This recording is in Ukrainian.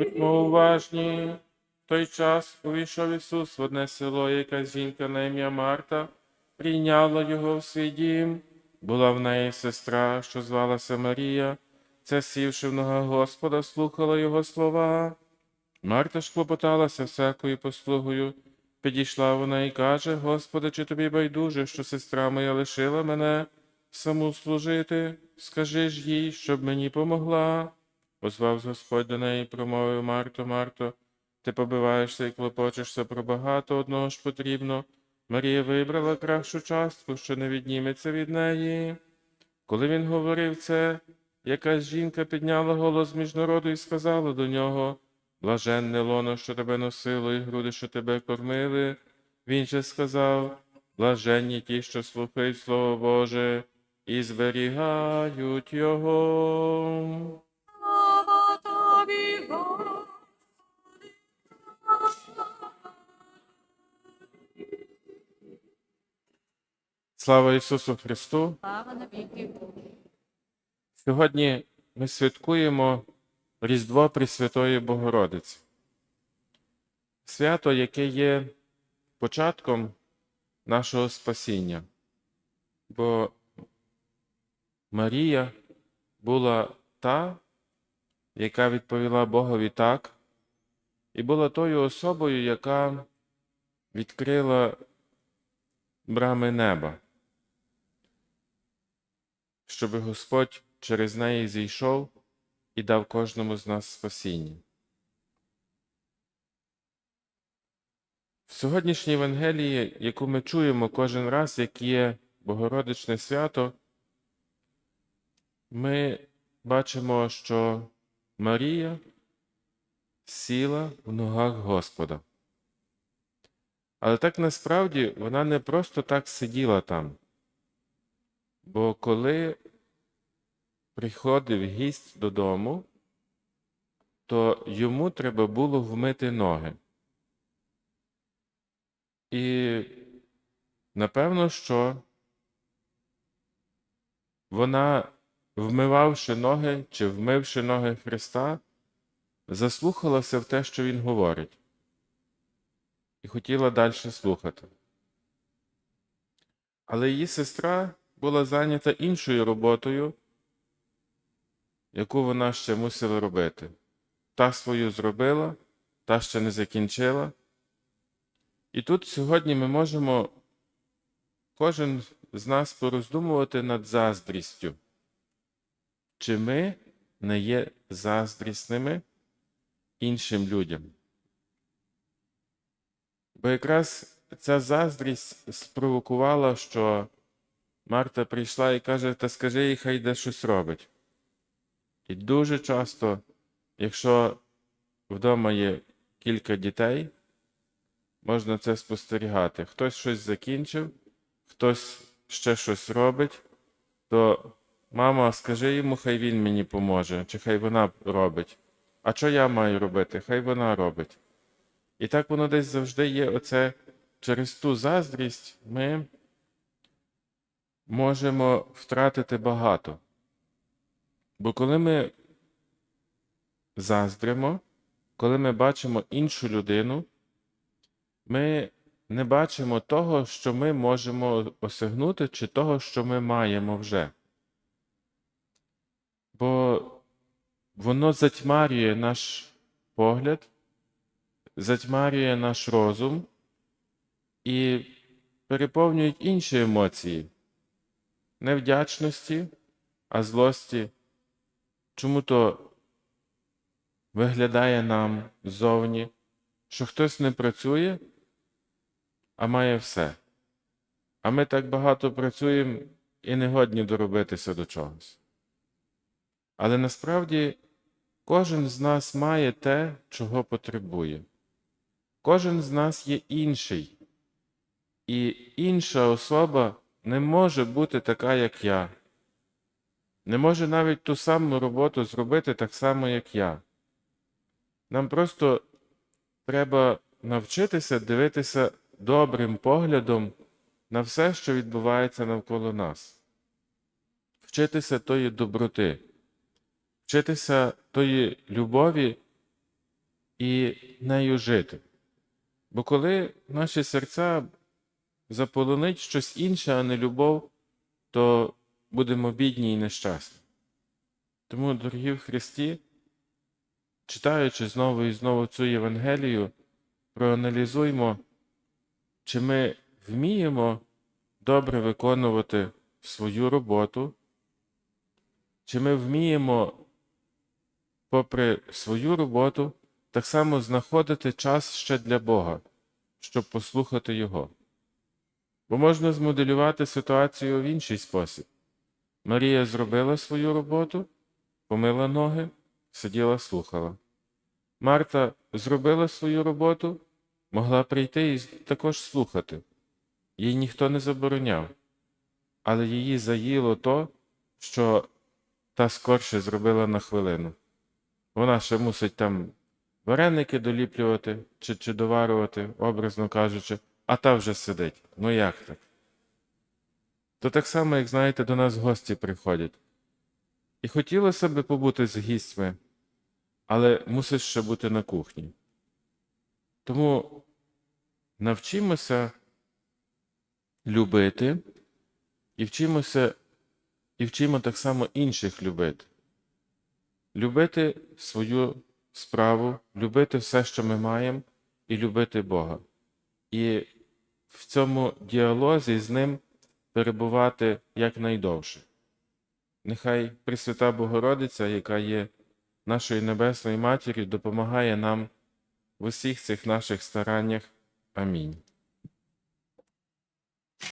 Будьмо уважні. В той час увійшов Ісус в одне село, якась жінка на ім'я Марта прийняла його в свій дім. Була в неї сестра, що звалася Марія. Це сівши в нога Господа, слухала його слова. Марта ж клопоталася всякою послугою. Підійшла вона і каже: Господи, чи тобі байдуже, що сестра моя лишила мене саму служити? Скажи ж їй, щоб мені помогла. Озвався Господь до неї промовив Марто, Марто, ти побиваєшся і клопочешся про багато, одного ж потрібно. Марія вибрала кращу частку, що не відніметься від неї. Коли він говорив це, якась жінка підняла голос між народу і сказала до нього Блаженне лоно, що тебе носило, і груди, що тебе кормили. Він же сказав Блаженні ті, що слухають Слово Боже, і зберігають його. Слава Ісусу Христу! Слава навіки. Сьогодні ми святкуємо Різдво Пресвятої Богородиці. Свято, яке є початком нашого спасіння. Бо Марія була та, яка відповіла Богові так, і була тою особою, яка відкрила брами неба щоб Господь через неї зійшов і дав кожному з нас спасіння. В сьогоднішній Євангелії, яку ми чуємо кожен раз, як є Богородичне свято, ми бачимо, що Марія сіла в ногах Господа. Але так насправді вона не просто так сиділа там. Бо коли приходив гість додому, то йому треба було вмити ноги. І напевно, що вона, вмивавши ноги чи вмивши ноги Христа, заслухалася в те, що Він говорить, і хотіла далі слухати. Але її сестра була зайнята іншою роботою, яку вона ще мусила робити. Та свою зробила, та ще не закінчила. І тут сьогодні ми можемо кожен з нас пороздумувати над заздрістю. Чи ми не є заздрісними іншим людям? Бо якраз ця заздрість спровокувала, що Марта прийшла і каже, та скажи їй, хай де щось робить. І дуже часто, якщо вдома є кілька дітей, можна це спостерігати. Хтось щось закінчив, хтось ще щось робить, то мама, скажи йому, хай він мені поможе, чи хай вона робить. А що я маю робити? Хай вона робить. І так воно десь завжди є оце через ту заздрість ми можемо втратити багато. Бо коли ми заздримо, коли ми бачимо іншу людину, ми не бачимо того, що ми можемо осягнути, чи того, що ми маємо вже. Бо воно затьмарює наш погляд, затьмарює наш розум і переповнюють інші емоції не вдячності, а злості. Чому то виглядає нам ззовні, що хтось не працює, а має все. А ми так багато працюємо і не годні доробитися до чогось. Але насправді кожен з нас має те, чого потребує. Кожен з нас є інший, і інша особа не може бути така, як я. Не може навіть ту саму роботу зробити так само, як я. Нам просто треба навчитися дивитися добрим поглядом на все, що відбувається навколо нас, вчитися тої доброти, вчитися тої любові, і нею жити. Бо коли наші серця заполонить щось інше, а не любов, то будемо бідні і нещасні. Тому, дорогі в Христі, читаючи знову і знову цю Євангелію, проаналізуймо, чи ми вміємо добре виконувати свою роботу, чи ми вміємо, попри свою роботу, так само знаходити час ще для Бога, щоб послухати Його. Бо можна змоделювати ситуацію в інший спосіб. Марія зробила свою роботу, помила ноги, сиділа, слухала. Марта зробила свою роботу, могла прийти і також слухати. Їй ніхто не забороняв, але її заїло то, що та скорше зробила на хвилину. Вона ще мусить там вареники доліплювати чи, чи доварювати, образно кажучи, а та вже сидить. Ну як так? То так само, як знаєте, до нас гості приходять. І хотілося би побути з гістьми, але мусиш ще бути на кухні. Тому навчимося любити і вчимося, і вчимо так само інших любити. Любити свою справу, любити все, що ми маємо, і любити Бога. І в цьому діалозі з ним перебувати якнайдовше. Нехай Пресвята Богородиця, яка є нашою Небесною Матір'ю, допомагає нам в усіх цих наших стараннях. Амінь.